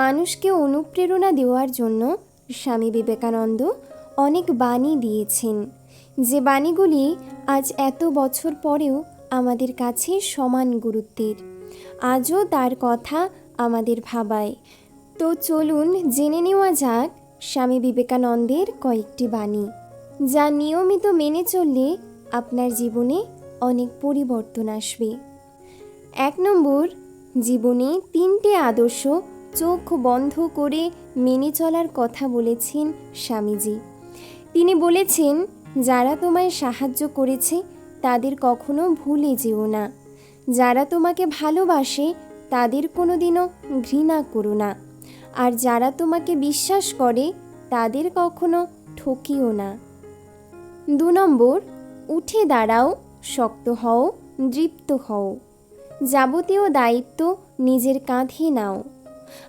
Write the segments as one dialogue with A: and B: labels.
A: মানুষকে অনুপ্রেরণা দেওয়ার জন্য স্বামী বিবেকানন্দ অনেক বাণী দিয়েছেন। যে বাণীগুলি আজ এত বছর পরেও আমাদের কাছে সমান গুরুত্বের। আজও তার কথা আমাদের ভাবায়। তো চলুন জেনে নেওয়া যাক স্বামী বিবেকানন্দের কয়েকটি বাণী, যা নিয়মিত মেনে চললে আপনার জীবনে অনেক পরিবর্তন আসবে। এক নম্বর, জীবনে তিনটে আদর্শ চোখ বন্ধ করে মেনে চলার কথা বলেছেন স্বামীজি। তিনি বলেছেন, যারা তোমায় সাহায্য করেছে, তাদের কখনো ভুলে যেও না। যারা তোমাকে ভালোবাসে, তাদের কোনো দিনও ঘৃণা করো না। আর যারা তোমাকে বিশ্বাস করে, তাদের কখনো ঠকিও না। দু নম্বর, উঠে দাঁড়াও, শক্ত হও, দৃপ্ত হও। যাবতীয় দায়িত্ব নিজের কাঁধে নাও।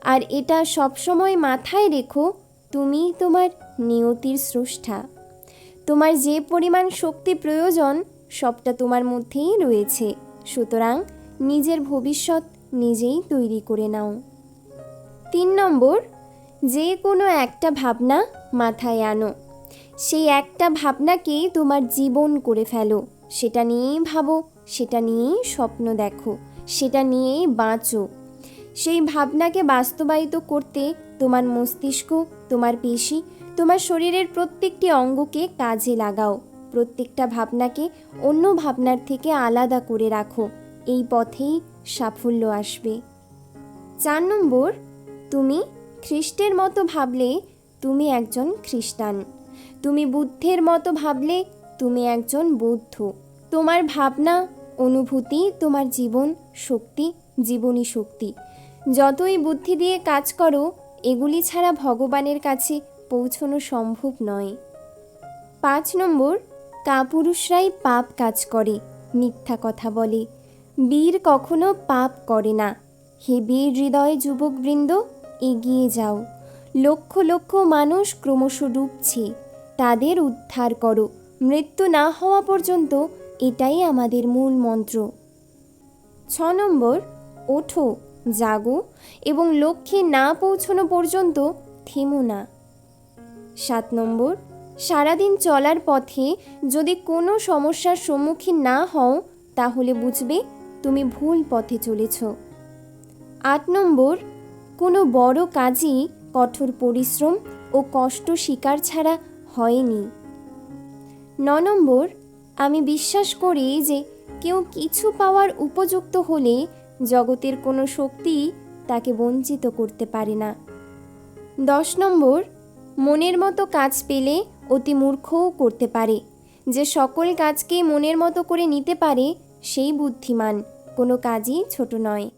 A: আর এটা সবসময় মাথায় রেখো, তুমি তোমার নিয়তির স্রষ্টা। তোমার যে পরিমাণ শক্তি প্রয়োজন, সবটা তোমার মধ্যেই রয়েছে। সুতরাং নিজের ভবিষ্যৎ নিজেই তৈরি করে নাও। তিন নম্বর, যে কোনো একটা ভাবনা মাথায় আনো। সেই একটা ভাবনাকেই তোমার জীবন করে ফেলো। সেটা নিয়েই ভাবো, সেটা নিয়েই স্বপ্ন দেখো, সেটা নিয়েই বাঁচো। সেই ভাবনাকে বাস্তবায়িত করতে তোমার মস্তিষ্ক, তোমার পেশি, তোমার শরীরের প্রত্যেকটি অঙ্গকে কাজে লাগাও। প্রত্যেকটা ভাবনাকে অন্য ভাবনার থেকে আলাদা করে রাখো। এই পথেই সাফল্য আসবে। চার নম্বর, তুমি খ্রিস্টের মতো ভাবলে তুমি একজন খ্রিস্টান। তুমি বুদ্ধের মতো ভাবলে তুমি একজন বৌদ্ধ। তোমার ভাবনা, অনুভূতি, তোমার জীবন শক্তি, জীবনী শক্তি। যতই বুদ্ধি দিয়ে কাজ করো, এগুলি ছাড়া ভগবানের কাছে পৌঁছনো সম্ভব নয়। পাঁচ নম্বর, কাপুরুষরাই পাপ কাজ করে, মিথ্যা কথা বলে। বীর কখনো পাপ করে না। হে বীর হৃদয় যুবকবৃন্দ, এগিয়ে যাও। লক্ষ লক্ষ মানুষ ক্রমশ ডুবছে। তাদের উদ্ধার করো। মৃত্যু না হওয়া পর্যন্ত এটাই আমাদের মূল মন্ত্র। ছ নম্বর, ওঠো। জাগো এবং লক্ষ্যে না পৌঁছনো পর্যন্ত থেমো না। সাত নম্বর, সারাদিন চলার পথে যদি কোনো সমস্যার সম্মুখীন না হও, তাহলে বুঝবে তুমি ভুল পথে চলেছ। আট নম্বর, কোনো বড় কাজই কঠোর পরিশ্রম ও কষ্ট স্বীকার ছাড়া হয়নি। ন নম্বর, আমি বিশ্বাস করি যে কেউ কিছু পাওয়ার উপযুক্ত হলে জগতের কোনো শক্তি তাকে বঞ্চিত করতে পারে না। দশ নম্বর, মনের মতো কাজ পেলে অতি মূর্খও করতে পারে। যে সকল কাজকে মনের মতো করে নিতে পারে, সেই বুদ্ধিমান, কোনো কাজই ছোট নয়।